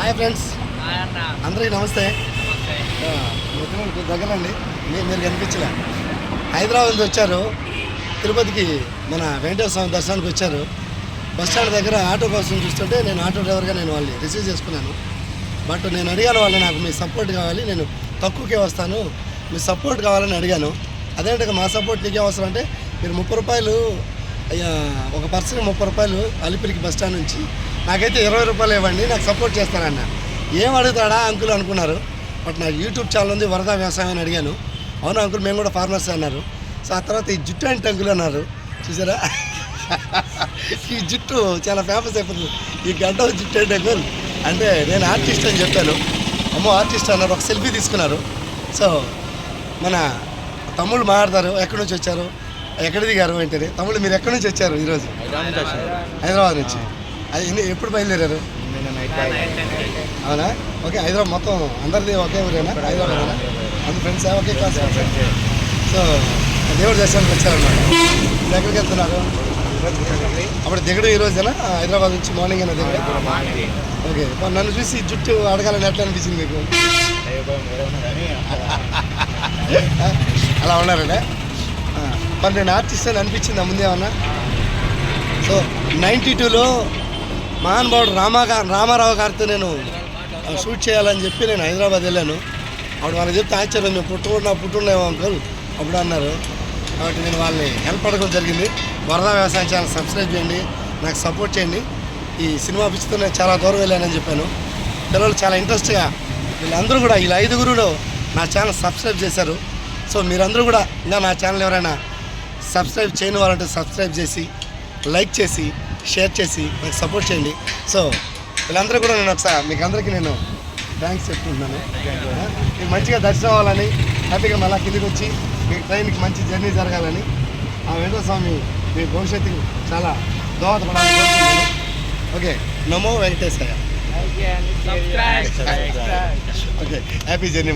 Hi friends. అందరికీ నమస్తే. దగ్గరండి. మీరు కనిపించలే. హైదరాబాద్ నుంచి వచ్చారు. తిరుపతికి మన వెంకటేశ్వర స్వామి దర్శనానికి వచ్చారు. బస్ స్టాండ్ దగ్గర ఆటో కోసం చూస్తుంటే నేను ఆటో డ్రైవర్గా నేను వాళ్ళని రిసీవ్ చేసుకున్నాను. బట్ నేను అడిగాను వాళ్ళు నాకు మీ సపోర్ట్ కావాలి. నేను తక్కువకే వస్తాను. మీ సపోర్ట్ కావాలని అడిగాను. అదేంటే మా సపోర్ట్ నీకే అవసరం అంటే మీరు ముప్పై రూపాయలు అయ్యా ఒక పర్సన్ ముప్పై రూపాయలు అలిపిరికి బస్ స్టాండ్ నుంచి నాకైతే ఇరవై రూపాయలు ఇవ్వండి నాకు సపోర్ట్ చేస్తానన్న. ఏం అడుగుతాడా అంకుల్ అనుకున్నారు. బట్ నాకు యూట్యూబ్ ఛానల్ ఉంది వరద వ్యవసాయం అని అడిగాను. అవును అంకుల్ మేము కూడా ఫార్మర్స్ అన్నారు. సో ఆ తర్వాత ఈ జుట్టు అంటే అంకుల్ అన్నారు. చూసారా? ఈ జుట్టు చాలా ఫేమస్ అయిపోతుంది. ఈ గంట జుట్టు అంటే అంకుల్ అంటే నేను ఆర్టిస్ట్ అని చెప్పాను. అమ్మో ఆర్టిస్ట్ అన్నారు ఒక సెల్ఫీ తీసుకున్నారు. సో మన తమ్ముళ్ళు మాట్లాడతారు ఎక్కడి నుంచి వచ్చారు? ఎక్కడ దిగారు ఏంటని? తమ్ముళ్ళు మీరు ఎక్కడి నుంచి వచ్చారు ఈరోజు? హైదరాబాద్ నుంచి. అది ఎప్పుడు బయలుదేరారు? అవునా? ఓకే హైదరాబాద్ మొత్తం అందరిది ఒకే ఊరేనా? హైదరాబాద్ అందరు ఫ్రెండ్స్? ఒకే క్లాస్ సో దేవుడు దర్శనానికి వచ్చారన్నమాట ఎక్కడికి వెళ్తున్నారు? అప్పుడు దిగడు ఈ రోజేనా? హైదరాబాద్ నుంచి మార్నింగ్ అయినా దిగడు? ఓకే నన్ను చూసి జుట్టు అడగాలని ఎట్లా అనిపించింది మీకు? అలా ఉన్నారంటే మరి నేను ఆర్టిస్ట్ అని అనిపించింది ముందే ఏమన్నా? సో నైంటీ టూలో మహానుభావుడు రామా రామారావు గారితో నేను షూట్ చేయాలని చెప్పి నేను హైదరాబాద్ వెళ్ళాను. అప్పుడు వాళ్ళకి చెప్తే ఆశ్చర్యం మేము పుట్టుకున్నా పుట్టున్నాము అంకుల్ అప్పుడు అన్నారు. కాబట్టి నేను వాళ్ళని హెల్ప్ అడగడం జరిగింది. వరద వ్యవసాయం ఛానల్ సబ్స్క్రైబ్ చేయండి నాకు సపోర్ట్ చేయండి. ఈ సినిమా పిచ్చితో నేను చాలా దూరం వెళ్ళానని చెప్పాను. పిల్లలు చాలా ఇంట్రెస్ట్గా వీళ్ళందరూ కూడా వీళ్ళ ఐదుగురు నా ఛానల్ సబ్స్క్రైబ్ చేశారు. సో మీరందరూ కూడా ఇంకా నా ఛానల్ ఎవరైనా సబ్స్క్రైబ్ చేయని వాళ్ళంటే సబ్స్క్రైబ్ చేసి లైక్ చేసి షేర్ చేసి నాకు సపోర్ట్ చేయండి. సో వీళ్ళందరూ కూడా నేను ఒకసారి మీకు అందరికీ నేను థ్యాంక్స్ చెప్తున్నాను. మీకు మంచిగా దర్శనం అవ్వాలని హ్యాపీగా మళ్ళీ కిందికి వచ్చి మీ ట్రైన్కి మంచి జర్నీ జరగాలని ఆ వెంకట స్వామి మీ భవిష్యత్తుకు చాలా దోహదపడాలని కోరుతున్నాను ఓకే నమో వెంకటేశయ్య. Okay happy journey.